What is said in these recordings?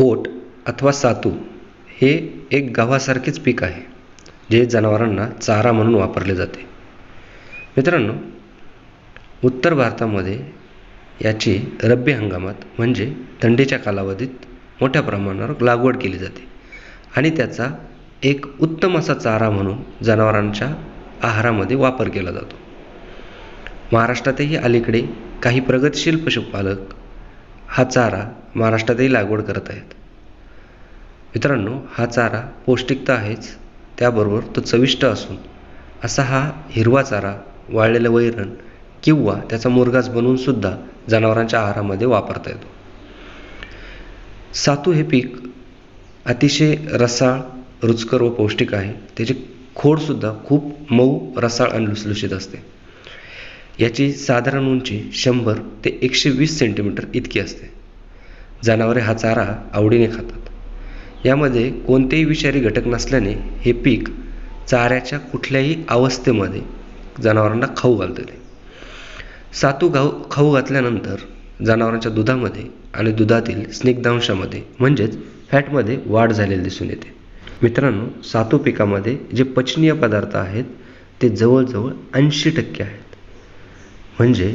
ओट अथवा सातू हे एक गव्हासारखेच पीक आहे जे जनावरांना चारा म्हणून वापरले जाते. मित्रांनो उत्तर भारतामध्ये याची रब्बी हंगामात म्हणजे थंडीच्या कालावधीत मोठ्या प्रमाणावर लागवड केली जाते आणि त्याचा एक उत्तम असा चारा म्हणून जनावरांच्या आहारामध्ये वापर केला जातो. महाराष्ट्रातही अलीकडे काही प्रगतशील पशुपालक हा चारा महाराष्ट्रातही लागवड करत आहेत. मित्रांनो हा चारा पौष्टिक तर आहेच त्याबरोबर तो चविष्ट असून असा हा हिरवा चारा वाळलेलं वैरण किंवा त्याचा मुरगास बनवूनसुद्धा जनावरांच्या आहारामध्ये वापरता येतो. सातू हे पीक अतिशय रसाळ रुचकर व पौष्टिक आहे. त्याची खोडसुद्धा खूप मऊ रसाळ आणि लुसलुशीत असते. याची साधारण उंची शंभर ते एकशे वीस सेंटीमीटर इतकी असते. जनावरे हा चारा आवडीने खातात. यामध्ये कोणतेही विषारी घटक नसल्याने हे पीक चाऱ्याच्या कुठल्याही अवस्थेमध्ये जनावरांना खाऊ घालते. सातू घाऊ खाऊ घातल्यानंतर जनावरांच्या दुधामध्ये आणि दुधातील स्निग्धांशामध्ये म्हणजेच फॅटमध्ये वाढ झालेली दिसून येते. मित्रांनो सातू पिकामध्ये जे पचनीय पदार्थ आहेत ते जवळजवळ ऐंशी टक्के आहेत. म्हणजे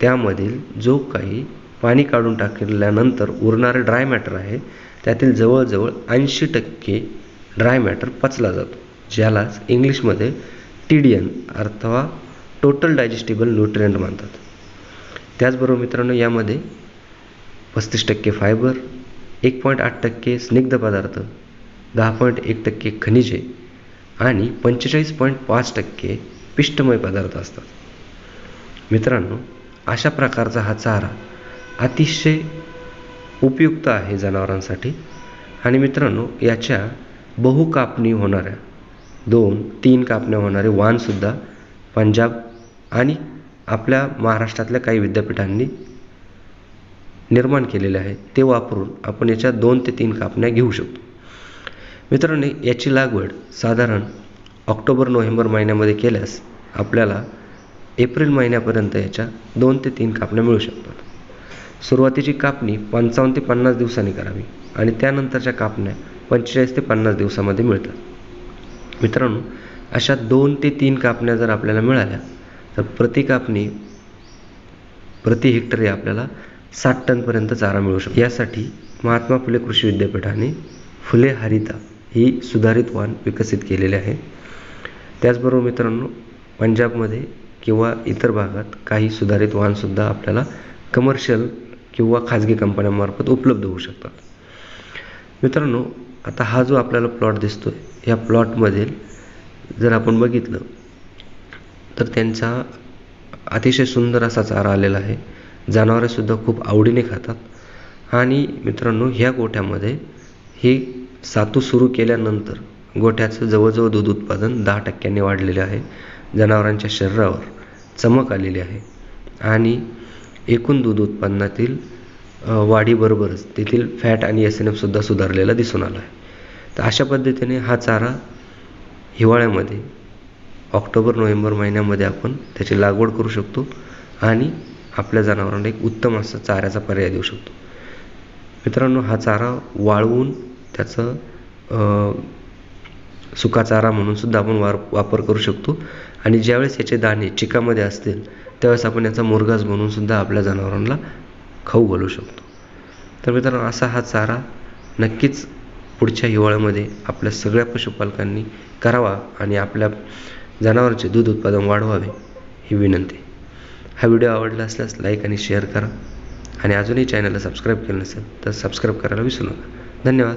त्यामधील जो काही पाणी काढून टाकल्यानंतर उरणारे ड्राय मॅटर आहे त्यातील जवळजवळ ऐंशी टक्के ड्राय मॅटर पचला जातो ज्यालाच इंग्लिशमध्ये टी डी एन अथवा टोटल डायजेस्टिबल न्यूट्रियंट मानतात. त्याचबरोबर मित्रांनो यामध्ये पस्तीस टक्के फायबर एक पॉईंट आठ टक्के स्निग्ध पदार्थ दहा पॉईंट एक टक्के खनिजे आणि पंचेचाळीस पॉईंट पाच टक्के पिष्टमय पदार्थ असतात. मित्रांनो अशा प्रकारचा हा चारा अतिशय उपयुक्त आहे जनावरांसाठी. आणि मित्रांनो याच्या बहु कापणी होणाऱ्या दोन तीन कापण्या होणारे वाणसुद्धा पंजाब आणि आपल्या महाराष्ट्रातल्या काही विद्यापीठांनी निर्माण केलेले आहे ते वापरून आपण याच्या दोन ते तीन कापण्या घेऊ शकतो. मित्रांनो याची लागवड साधारण ऑक्टोबर नोव्हेंबर महिन्यामध्ये केल्यास आपल्याला एप्रिल महिन्यापर्यंत याच्या दोन ते तीन कापण्या मिळू शकतात. सुरुवातीची कापणी पंचावन्न ते पन्नास दिवसांनी करावी आणि त्यानंतरच्या कापण्या पंचेचाळीस ते पन्नास दिवसामध्ये मिळतात. मित्रांनो अशा दोन ते तीन कापण्या जर आपल्याला मिळाल्या तर प्रति कापणी प्रति हेक्टरी आपल्याला साठ टनपर्यंत चारा मिळू शकतो. यासाठी महात्मा फुले कृषी विद्यापीठाने फुले हरिता ही सुधारित वाण विकसित केलेले आहे. त्याचबरोबर मित्रांनो पंजाबमध्ये किंवा इतर भागात काही सुधारित वाहनसुद्धा आपल्याला कमर्शियल किंवा खाजगी कंपन्यांमार्फत उपलब्ध होऊ शकतात. मित्रांनो आता हा जो आपल्याला प्लॉट दिसतो आहे या प्लॉटमधील जर आपण बघितलं तर त्यांचा अतिशय सुंदर असा चारा आलेला आहे. जनावरेसुद्धा खूप आवडीने खातात. आणि मित्रांनो ह्या गोठ्यामध्ये हे सातू सुरू केल्यानंतर गोठ्याचं जवळजवळ दूध उत्पादन दहा टक्क्यांनी वाढलेलं आहे. जनावरांच्या शरीरावर चमक आलेली आहे. आणि एकूण दूध उत्पन्नातील वाढीबरोबरच तेथील फॅट आणि एस एन एफसुद्धा सुधारलेला दिसून आला आहे. तर अशा पद्धतीने हा चारा हिवाळ्यामध्ये ऑक्टोबर नोव्हेंबर महिन्यामध्ये आपण त्याची लागवड करू शकतो आणि आपल्या जनावरांना एक उत्तम असा चाऱ्याचा पर्याय देऊ शकतो. मित्रांनो हा चारा वाळवून त्याचं सुका चारा म्हणून सुद्धा आपण वार वापर करू शकतो. आणि ज्यावेळेस याचे दाणे चिकामध्ये असतील त्यावेळेस आपण याचा मुरगास बनवून सुद्धा आपल्या जनावरांना खाऊ घालू शकतो. तर मित्रांनो असा हा चारा नक्कीच पुढच्या हिवाळ्यामध्ये आपल्या सगळ्या पशुपालकांनी करावा आणि आपल्या जनावरांचे दूध उत्पादन वाढवावे ही विनंती. हा व्हिडिओ आवडला असल्यास लाईक आणि शेअर करा. आणि अजूनही चॅनलला सबस्क्राईब केलं नसेल तर सबस्क्राईब करायला विसरू नका. धन्यवाद.